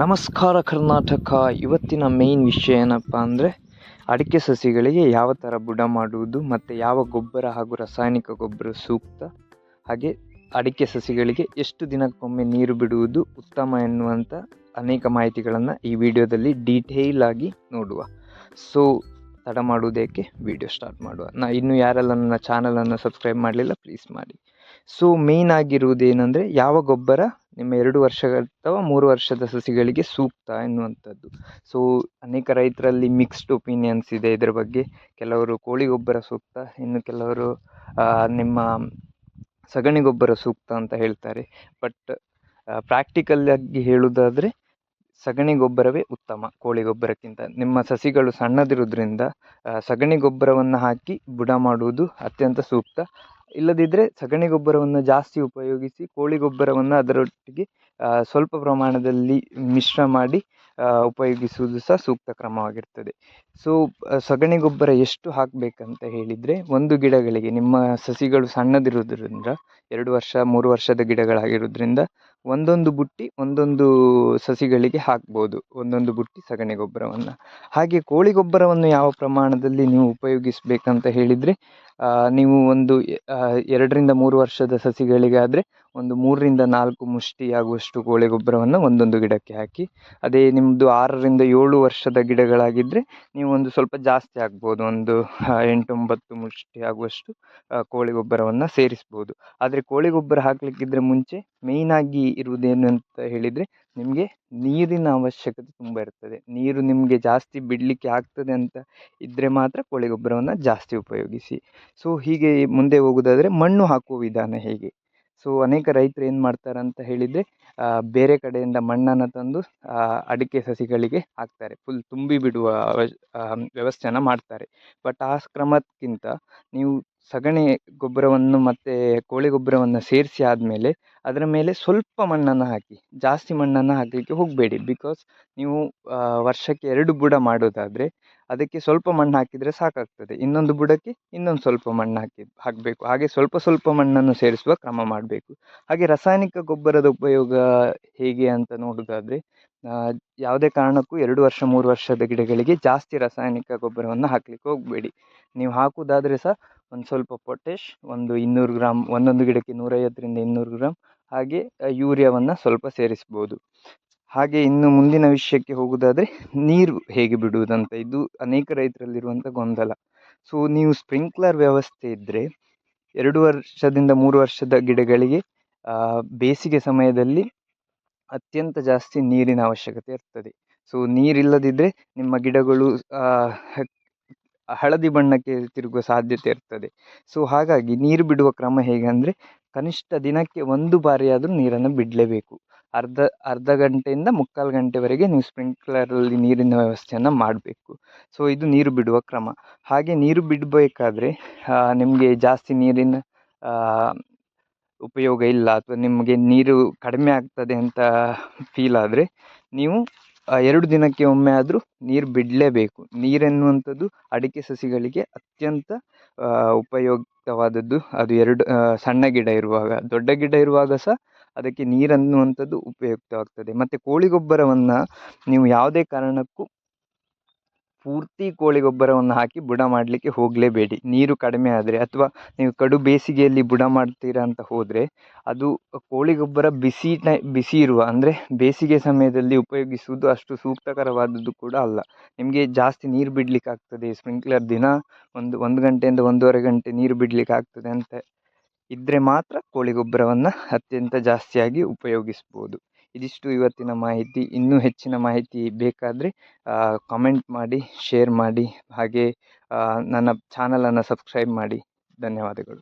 ನಮಸ್ಕಾರ ಕರ್ನಾಟಕ. ಇವತ್ತಿನ ಮೇಯ್ನ್ ವಿಷಯ ಏನಪ್ಪ ಅಂದರೆ, ಅಡಿಕೆ ಸಸಿಗಳಿಗೆ ಯಾವ ಥರ ಬುಡ ಮಾಡುವುದು ಮತ್ತು ಯಾವ ಗೊಬ್ಬರ ಹಾಗೂ ರಾಸಾಯನಿಕ ಗೊಬ್ಬರ ಸೂಕ್ತ? ಹಾಗೆ ಅಡಿಕೆ ಸಸಿಗಳಿಗೆ ಎಷ್ಟು ದಿನಕ್ಕೊಮ್ಮೆ ನೀರು ಬಿಡುವುದು ಉತ್ತಮ ಎನ್ನುವಂಥ ಅನೇಕ ಮಾಹಿತಿಗಳನ್ನು ಈ ವಿಡಿಯೋದಲ್ಲಿ ಡೀಟೇಲ್ ಆಗಿ ನೋಡುವ. ಸೊ ತಡ ಮಾಡುವುದಕ್ಕೆ ವಿಡಿಯೋ ಸ್ಟಾರ್ಟ್ ಮಾಡುವ. ನಾ ಇನ್ನು ಯಾರೆಲ್ಲ ನನ್ನ ಚಾನಲನ್ನು ಸಬ್ಸ್ಕ್ರೈಬ್ ಮಾಡಲಿಲ್ಲ ಪ್ಲೀಸ್ ಮಾಡಿ. ಸೊ ಮೇಯ್ನ್ ಆಗಿರುವುದೇನೆಂದರೆ, ಯಾವ ಗೊಬ್ಬರ ನಿಮ್ಮ ಎರಡು ವರ್ಷ ಅಥವಾ ಮೂರು ವರ್ಷದ ಸಸಿಗಳಿಗೆ ಸೂಕ್ತ ಎನ್ನುವಂಥದ್ದು. ಸೊ ಅನೇಕ ರೈತರಲ್ಲಿ ಮಿಕ್ಸ್ಡ್ ಒಪಿನಿಯನ್ಸ್ ಇದೆ ಇದರ ಬಗ್ಗೆ. ಕೆಲವರು ಕೋಳಿ ಗೊಬ್ಬರ ಸೂಕ್ತ, ಇನ್ನು ಕೆಲವರು ನಿಮ್ಮ ಸಗಣಿ ಗೊಬ್ಬರ ಸೂಕ್ತ ಅಂತ ಹೇಳ್ತಾರೆ. ಬಟ್ ಪ್ರಾಕ್ಟಿಕಲ್ ಆಗಿ ಹೇಳುವುದಾದರೆ ಸಗಣಿ ಗೊಬ್ಬರವೇ ಉತ್ತಮ ಕೋಳಿ ಗೊಬ್ಬರಕ್ಕಿಂತ. ನಿಮ್ಮ ಸಸಿಗಳು ಸಣ್ಣದಿರೋದ್ರಿಂದ ಸಗಣಿ ಗೊಬ್ಬರವನ್ನು ಹಾಕಿ ಬುಡ ಮಾಡುವುದು ಅತ್ಯಂತ ಸೂಕ್ತ. ಇಲ್ಲದಿದ್ದರೆ ಸಗಣಿ ಗೊಬ್ಬರವನ್ನು ಜಾಸ್ತಿ ಉಪಯೋಗಿಸಿ ಕೋಳಿ ಗೊಬ್ಬರವನ್ನು ಅದರೊಟ್ಟಿಗೆ ಸ್ವಲ್ಪ ಪ್ರಮಾಣದಲ್ಲಿ ಮಿಶ್ರ ಮಾಡಿ ಉಪಯೋಗಿಸುವುದು ಸಹ ಸೂಕ್ತ ಕ್ರಮವಾಗಿರ್ತದೆ. ಸೊ ಸಗಣಿ ಗೊಬ್ಬರ ಎಷ್ಟು ಹಾಕಬೇಕಂತ ಹೇಳಿದರೆ ಒಂದು ಗಿಡಗಳಿಗೆ, ನಿಮ್ಮ ಸಸಿಗಳು ಸಣ್ಣದಿರುವುದರಿಂದ, ಎರಡು ವರ್ಷ, ಮೂರು ವರ್ಷದ ಗಿಡಗಳಾಗಿರೋದ್ರಿಂದ ಒಂದೊಂದು ಬುಟ್ಟಿ ಒಂದೊಂದು ಸಸಿಗಳಿಗೆ ಹಾಕ್ಬೋದು, ಒಂದೊಂದು ಬುಟ್ಟಿ ಸಗಣಿ ಗೊಬ್ಬರವನ್ನು. ಹಾಗೆ ಕೋಳಿ ಗೊಬ್ಬರವನ್ನು ಯಾವ ಪ್ರಮಾಣದಲ್ಲಿ ನೀವು ಉಪಯೋಗಿಸಬೇಕಂತ ಹೇಳಿದರೆ ನೀವು ಒಂದು ಎರಡರಿಂದ ಮೂರು ವರ್ಷದ ಸಸಿಗಳಿಗಾದರೆ ಒಂದು ಮೂರರಿಂದ ನಾಲ್ಕು ಮುಷ್ಟಿ ಆಗುವಷ್ಟು ಕೋಳಿ ಗೊಬ್ಬರವನ್ನು ಒಂದೊಂದು ಗಿಡಕ್ಕೆ ಹಾಕಿ, ಅದೇ ನಿಮ್ಮದು ಆರರಿಂದ ಏಳು ವರ್ಷದ ಗಿಡಗಳಾಗಿದ್ದರೆ ನೀವು ಒಂದು ಸ್ವಲ್ಪ ಜಾಸ್ತಿ ಆಗ್ಬೋದು, ಒಂದು ಎಂಟು ಒಂಬತ್ತು ಮುಷ್ಟಿ ಆಗುವಷ್ಟು ಕೋಳಿ ಗೊಬ್ಬರವನ್ನು ಸೇರಿಸ್ಬೋದು. ಆದರೆ ಕೋಳಿ ಗೊಬ್ಬರ ಹಾಕಲಿಕ್ಕಿದ್ರೆ ಮುಂಚೆ ಮೇಯ್ನಾಗಿ ಇರುವುದೇನು ಅಂತ ಹೇಳಿದರೆ ನಿಮಗೆ ನೀರಿನ ಅವಶ್ಯಕತೆ ತುಂಬ ಇರ್ತದೆ. ನೀರು ನಿಮಗೆ ಜಾಸ್ತಿ ಬಿಡಲಿಕ್ಕೆ ಆಗ್ತದೆ ಅಂತ ಇದ್ದರೆ ಮಾತ್ರ ಕೋಳಿ ಗೊಬ್ಬರವನ್ನು ಜಾಸ್ತಿ ಉಪಯೋಗಿಸಿ. ಸೊ ಹೀಗೆ ಮುಂದೆ ಹೋಗೋದಾದರೆ ಮಣ್ಣು ಹಾಕುವ ವಿಧಾನ ಹೇಗೆ? ಸೊ ಅನೇಕ ರೈತರು ಏನು ಮಾಡ್ತಾರೆ ಅಂತ ಹೇಳಿದರೆ ಬೇರೆ ಕಡೆಯಿಂದ ಮಣ್ಣನ್ನು ತಂದು ಅಡಿಕೆ ಸಸಿಗಳಿಗೆ ಹಾಕ್ತಾರೆ. ಫುಲ್ ತುಂಬಿ ಬಿಡುವ ವ್ಯವಸ್ಥೆಯನ್ನು ಮಾಡ್ತಾರೆ. ಬಟ್ ಆ ಕ್ರಮಕ್ಕಿಂತ ನೀವು ಸಗಣಿ ಗೊಬ್ಬರವನ್ನು ಮತ್ತು ಕೋಳಿ ಗೊಬ್ಬರವನ್ನು ಸೇರಿಸಿ ಆದಮೇಲೆ ಅದರ ಮೇಲೆ ಸ್ವಲ್ಪ ಮಣ್ಣನ್ನು ಹಾಕಿ, ಜಾಸ್ತಿ ಮಣ್ಣನ್ನು ಹಾಕಲಿಕ್ಕೆ ಹೋಗಬೇಡಿ. ಬಿಕಾಸ್ ನೀವು ವರ್ಷಕ್ಕೆ ಎರಡು ಬುಡ ಮಾಡೋದಾದರೆ ಅದಕ್ಕೆ ಸ್ವಲ್ಪ ಮಣ್ಣು ಹಾಕಿದರೆ ಸಾಕಾಗ್ತದೆ. ಇನ್ನೊಂದು ಬುಡಕ್ಕೆ ಇನ್ನೊಂದು ಸ್ವಲ್ಪ ಮಣ್ಣು ಹಾಕಿ, ಹಾಕಬೇಕು. ಹಾಗೆ ಸ್ವಲ್ಪ ಸ್ವಲ್ಪ ಮಣ್ಣನ್ನು ಸೇರಿಸುವ ಕ್ರಮ ಮಾಡಬೇಕು. ಹಾಗೆ ರಾಸಾಯನಿಕ ಗೊಬ್ಬರದ ಉಪಯೋಗ ಹೇಗೆ ಅಂತ ನೋಡೋದಾದರೆ ಯಾವುದೇ ಕಾರಣಕ್ಕೂ ಎರಡು ವರ್ಷ, ಮೂರು ವರ್ಷದ ಗಿಡಗಳಿಗೆ ಜಾಸ್ತಿ ರಾಸಾಯನಿಕ ಗೊಬ್ಬರವನ್ನು ಹಾಕಲಿಕ್ಕೆ ಹೋಗಬೇಡಿ. ನೀವು ಹಾಕುವುದಾದರೆ ಸಹ ಒಂದು ಸ್ವಲ್ಪ ಪೊಟ್ಯಾಶ್ ಒಂದು ಇನ್ನೂರು ಗ್ರಾಮ್ ಒಂದೊಂದು ಗಿಡಕ್ಕೆ ನೂರೈವತ್ತರಿಂದ ಇನ್ನೂರು ಗ್ರಾಮ್ ಹಾಗೆ ಯೂರಿಯಾವನ್ನು ಸ್ವಲ್ಪ ಸೇರಿಸ್ಬೋದು. ಹಾಗೆ ಇನ್ನು ಮುಂದಿನ ವಿಷಯಕ್ಕೆ ಹೋಗುವುದಾದರೆ ನೀರು ಹೇಗೆ ಬಿಡುವುದಂತ. ಇದು ಅನೇಕ ರೈತರಲ್ಲಿರುವಂಥ ಗೊಂದಲ. ಸೊ ನೀವು ಸ್ಪ್ರಿಂಕ್ಲರ್ ವ್ಯವಸ್ಥೆ ಇದ್ದರೆ ಎರಡು ವರ್ಷದಿಂದ ಮೂರು ವರ್ಷದ ಗಿಡಗಳಿಗೆ ಬೇಸಿಗೆ ಸಮಯದಲ್ಲಿ ಅತ್ಯಂತ ಜಾಸ್ತಿ ನೀರಿನ ಅವಶ್ಯಕತೆ ಇರ್ತದೆ. ಸೊ ನೀರಿಲ್ಲದಿದ್ದರೆ ನಿಮ್ಮ ಗಿಡಗಳು ಹಳದಿ ಬಣ್ಣಕ್ಕೆ ತಿರುಗುವ ಸಾಧ್ಯತೆ ಇರ್ತದೆ. ಸೊ ಹಾಗಾಗಿ ನೀರು ಬಿಡುವ ಕ್ರಮ ಹೇಗೆ ಅಂದರೆ, ಕನಿಷ್ಠ ದಿನಕ್ಕೆ ಒಂದು ಬಾರಿಯಾದರೂ ನೀರನ್ನು ಬಿಡಲೇಬೇಕು. ಅರ್ಧ ಅರ್ಧ ಗಂಟೆಯಿಂದ ಮುಕ್ಕಾಲು ಗಂಟೆವರೆಗೆ ನೀವು ಸ್ಪ್ರಿಂಕ್ಲರಲ್ಲಿ ನೀರಿನ ವ್ಯವಸ್ಥೆಯನ್ನು ಮಾಡಬೇಕು. ಸೊ ಇದು ನೀರು ಬಿಡುವ ಕ್ರಮ. ಹಾಗೆ ನೀರು ಬಿಡಬೇಕಾದ್ರೆ ನಿಮಗೆ ಜಾಸ್ತಿ ನೀರಿನ ಉಪಯೋಗ ಇಲ್ಲ ಅಥವಾ ನಿಮಗೆ ನೀರು ಕಡಿಮೆ ಆಗ್ತದೆ ಅಂತ ಫೀಲ್ ಆದರೆ, ನೀವು ಎರಡು ದಿನಕ್ಕೆ ಒಮ್ಮೆ ಆದರೂ ನೀರು ಬಿಡಲೇಬೇಕು. ನೀರೆನ್ನುವಂಥದ್ದು ಅಡಿಕೆ ಸಸಿಗಳಿಗೆ ಅತ್ಯಂತ ಉಪಯುಕ್ತವಾದದ್ದು. ಅದು ಎರಡು ಸಣ್ಣ ಗಿಡ ಇರುವಾಗ. ದೊಡ್ಡ ಗಿಡ ಇರುವಾಗ ಸಹ ಅದಕ್ಕೆ ನೀರನ್ನುವಂಥದ್ದು ಉಪಯುಕ್ತವಾಗ್ತದೆ. ಮತ್ತು ಕೋಳಿ ಗೊಬ್ಬರವನ್ನು ನೀವು ಯಾವುದೇ ಕಾರಣಕ್ಕೂ ಪೂರ್ತಿ ಕೋಳಿ ಗೊಬ್ಬರವನ್ನು ಹಾಕಿ ಬುಡ ಮಾಡಲಿಕ್ಕೆ ಹೋಗಲೇಬೇಡಿ. ನೀರು ಕಡಿಮೆ ಆದರೆ ಅಥವಾ ನೀವು ಕಡು ಬೇಸಿಗೆಯಲ್ಲಿ ಬುಡ ಮಾಡ್ತೀರಾ ಅಂತ ಹೋದರೆ ಅದು ಕೋಳಿ ಗೊಬ್ಬರ ಬಿಸಿ ಟೈ ಬಿಸಿ ಇರುವ, ಅಂದರೆ ಬೇಸಿಗೆ ಸಮಯದಲ್ಲಿ ಉಪಯೋಗಿಸುವುದು ಅಷ್ಟು ಸೂಕ್ತಕರವಾದದ್ದು ಕೂಡ ಅಲ್ಲ. ನಿಮಗೆ ಜಾಸ್ತಿ ನೀರು ಬಿಡಲಿಕ್ಕೆ ಆಗ್ತದೆ ಸ್ಪ್ರಿಂಕ್ಲರ್ ದಿನ ಒಂದು ಒಂದು ಗಂಟೆಯಿಂದ ಒಂದೂವರೆ ಗಂಟೆ ನೀರು ಬಿಡಲಿಕ್ಕೆ ಆಗ್ತದೆ ಅಂತ ಇದ್ದರೆ ಮಾತ್ರ ಕೋಳಿ ಗೊಬ್ಬರವನ್ನು ಅತ್ಯಂತ ಜಾಸ್ತಿಯಾಗಿ ಉಪಯೋಗಿಸ್ಬೋದು. ಇದಿಷ್ಟು ಇವತ್ತಿನ ಮಾಹಿತಿ, ಇನ್ನೂ ಹೆಚ್ಚಿನ ಮಾಹಿತಿ ಬೇಕಾದರೆ ಕಾಮೆಂಟ್ ಮಾಡಿ ಶೇರ್ ಮಾಡಿ, ಹಾಗೆ ನನ್ನ ಚಾನಲನ್ನು ಸಬ್ಸ್ಕ್ರೈಬ್ ಮಾಡಿ. ಧನ್ಯವಾದಗಳು.